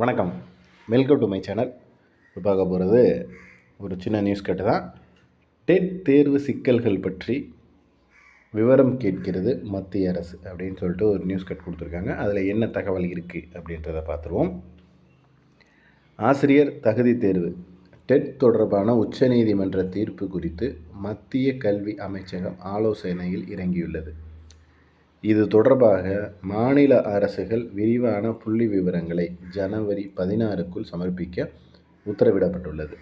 வணக்கம். Welcome to my channel இப்போ பார்க்க போகிறது ஒரு சின்ன நியூஸ் கட்டு தான். டெட் தேர்வு சிக்கல்கள் பற்றி விவரம் கேட்கிறது மத்திய அரசு அப்படின்னு சொல்லிட்டு ஒரு நியூஸ் கட் கொடுத்துருக்காங்க. அதில் என்ன தகவல் இருக்குது அப்படின்றத பார்த்துருவோம். ஆசிரியர் தகுதி தேர்வு. டெட் தொடர்பான உச்சநீதிமன்ற தீர்ப்பு குறித்து மத்திய கல்வி அமைச்சகம் ஆலோசனையில் இறங்கியுள்ளது. இது தொடர்பாக மாநில அரசுகள் விரிவான புள்ளி விவரங்களை ஜனவரி பதினாறுக்குள் சமர்ப்பிக்க உத்தரவிடப்பட்டுள்ளது.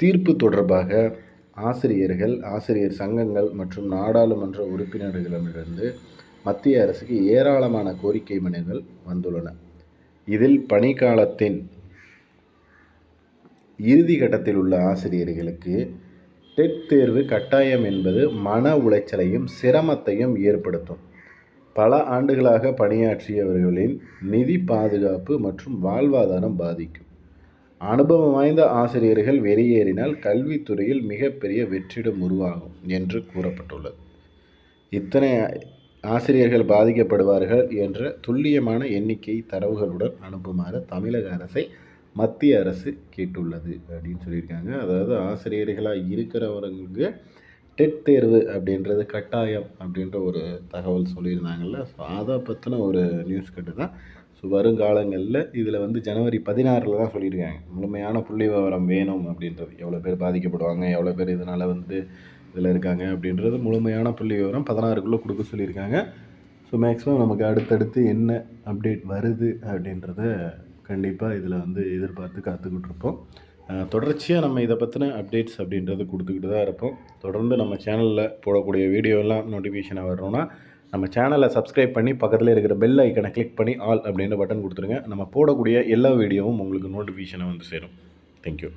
தீர்ப்பு தொடர்பாக ஆசிரியர்கள் ஆசிரியர் சங்கங்கள் மற்றும் நாடாளுமன்ற உறுப்பினர்களிடமிருந்து மத்திய அரசுக்கு ஏராளமான கோரிக்கை மனுகள் வந்துள்ளன. இதில் பணிக்காலத்தின் இறுதி கட்டத்தில் உள்ள ஆசிரியர்களுக்கு டெட் தேர்வு கட்டாயம் என்பது மன உளைச்சலையும் சிரமத்தையும் ஏற்படுத்தும். பல ஆண்டுகளாக பணியாற்றியவர்களின் நிதி பாதுகாப்பு மற்றும் வாழ்வாதாரம் பாதிக்கும். அனுபவம் வாய்ந்த ஆசிரியர்கள் வெளியேறினால் கல்வித்துறையில் மிகப்பெரிய வெற்றிடம் உருவாகும் என்று கூறப்பட்டுள்ளது. இத்தனை ஆசிரியர்கள் பாதிக்கப்படுவார்கள் என்ற துல்லியமான எண்ணிக்கை தரவுகளுடன் அனுப்புமாறு தமிழக அரசை மத்திய அரசு கேட்டுள்ளது அப்படின்னு சொல்லியிருக்காங்க. அதாவது ஆசிரியர்களாக இருக்கிறவங்களுக்கு டெட் தேர்வு அப்படின்றது கட்டாயம் அப்படின்ற ஒரு தகவல் சொல்லியிருந்தாங்கல்ல. ஸோ அதை பற்றின ஒரு நியூஸ் கட்டு தான். ஸோ வருங்காலங்களில் இதில் வந்து ஜனவரி பதினாறில் தான் சொல்லியிருக்காங்க. முழுமையான புள்ளி விவரம் வேணும் அப்படின்றது. எவ்வளோ பேர் பாதிக்கப்படுவாங்க எவ்வளோ பேர் இதனால் வந்து இதில் இருக்காங்க அப்படின்றது முழுமையான புள்ளி விவரம் பதினாறுக்குள்ளே கொடுக்க சொல்லியிருக்காங்க. ஸோ மேக்ஸிமம் நமக்கு அடுத்தடுத்து என்ன அப்டேட் வருது அப்படின்றத கண்டிப்பாக இதில் வந்து எதிர்பார்த்து காத்துக்கிட்டு இருப்போம். தொடர்ச்சியாக நம்ம இதை பற்றின அப்டேட்ஸ் அப்படின்றது கொடுத்துக்கிட்டு தான் இருப்போம். தொடர்ந்து நம்ம சேனலில் போடக்கூடிய வீடியோலாம் நோட்டிஃபிகேஷனாக வரணும்னா நம்ம சேனலை சப்ஸ்கிரைப் பண்ணி பக்கத்தில் இருக்கிற பெல் ஐக்கனை கிளிக் பண்ணி ஆல் அப்படின்ற பட்டன் கொடுத்துருங்க. நம்ம போடக்கூடிய எல்லா வீடியோவும் உங்களுக்கு நோட்டிஃபிகேஷனை வந்து சேரும். தேங்க்யூ